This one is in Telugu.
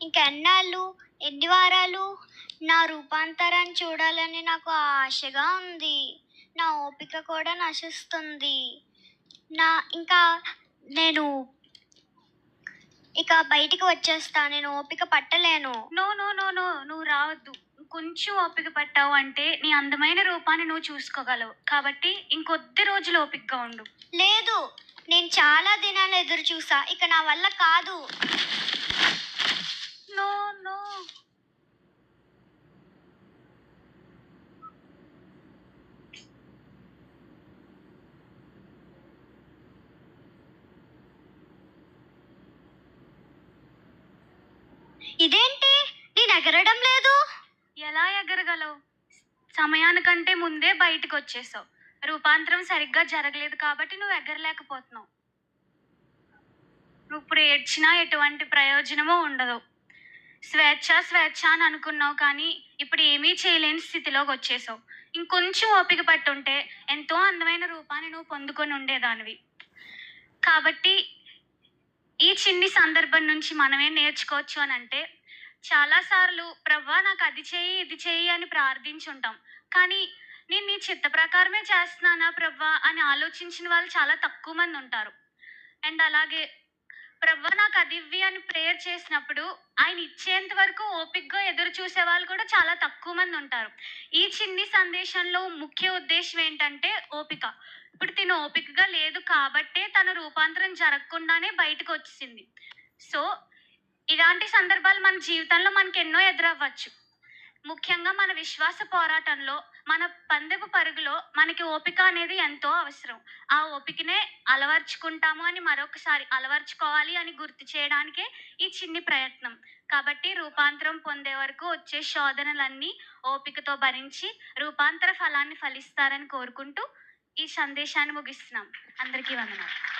ఇంకెన్నాళ్ళు ఎన్ని వారాలు? నా రూపాంతరాన్ని చూడాలని నాకు ఆశగా ఉంది. నా ఓపిక కూడా నశిస్తుంది. నా ఇంకా నేను ఇక బయటికి వచ్చేస్తా. నేను ఓపిక పట్టలేను. నో నో నో నో నువ్వు రావద్దు. కొంచెం ఓపిక పట్టావు అంటే నీ అందమైన రూపాన్ని నువ్వు చూసుకోగలవు. కాబట్టి ఇంకొద్ది రోజులు ఓపికగా ఉండు. లేదు నేను చాలా దినాలు ఎదురు చూసా. ఇక నా వల్ల కాదు నో నో ఇదేంటి? నేను ఎగరడం లేదు. ఎలా ఎగరగలవు? సమయానికంటే ముందే బయటకు వచ్చేసావు. రూపాంతరం సరిగ్గా జరగలేదు కాబట్టి నువ్వు ఎగరలేకపోతున్నావు. నువ్వు ఇప్పుడు ఏడ్చినా ఎటువంటి ప్రయోజనమో ఉండదు. స్వేచ్ఛ స్వేచ్ఛ అని అనుకున్నావు కానీ ఇప్పుడు ఏమీ చేయలేని స్థితిలోకి వచ్చేసావు. ఇంకొంచెం ఓపిక పట్టుంటే ఎంతో అందమైన రూపాన్ని నువ్వు పొందుకొని ఉండేదానివి. కాబట్టి చిన్ని సందర్భం నుంచి మనమే నేర్చుకోవచ్చు అని అంటే చాలాసార్లు ప్రవ్వా నాకు అది చేయి ఇది చేయి అని ప్రార్థించుంటాం. కానీ నేను నీ చిత్త ప్రకారమే చేస్తున్నానా ప్రవ్వా అని ఆలోచించిన వాళ్ళు చాలా తక్కువ మంది ఉంటారు. అండ్ అలాగే ప్రవ్వా నాకు అది ఇవ్వి అని ప్రేయర్ చేసినప్పుడు ఆయన ఇచ్చేంత వరకు ఓపిక్గా ఎదురు చూసే వాళ్ళు కూడా చాలా తక్కువ మంది ఉంటారు. ఈ చిన్ని సందేశంలో ముఖ్య ఉద్దేశం ఏంటంటే ఓపిక. ఇప్పుడు తిను ఓపికగా లేదు కాబట్టే తన రూపాంతరం జరగకుండానే బయటకు వచ్చింది సో ఇలాంటి సందర్భాలు మన జీవితంలో మనకి ఎన్నో ఎదురవ్వచ్చు. ముఖ్యంగా మన విశ్వాస పోరాటంలో మన పందెపు పరుగులో మనకి ఓపిక అనేది ఎంతో అవసరం. ఆ ఓపికనే అలవర్చుకుంటాము అని మరొకసారి అలవర్చుకోవాలి అని గుర్తు చేయడానికే ఈ చిన్ని ప్రయత్నం. కాబట్టి రూపాంతరం పొందే వరకు వచ్చే శోధనలన్నీ ఓపికతో భరించి రూపాంతర ఫలాన్ని ఫలిస్తారని కోరుకుంటూ ఈ సందేశాన్ని ముగిస్తున్నాం. అందరికీ వందనాలు.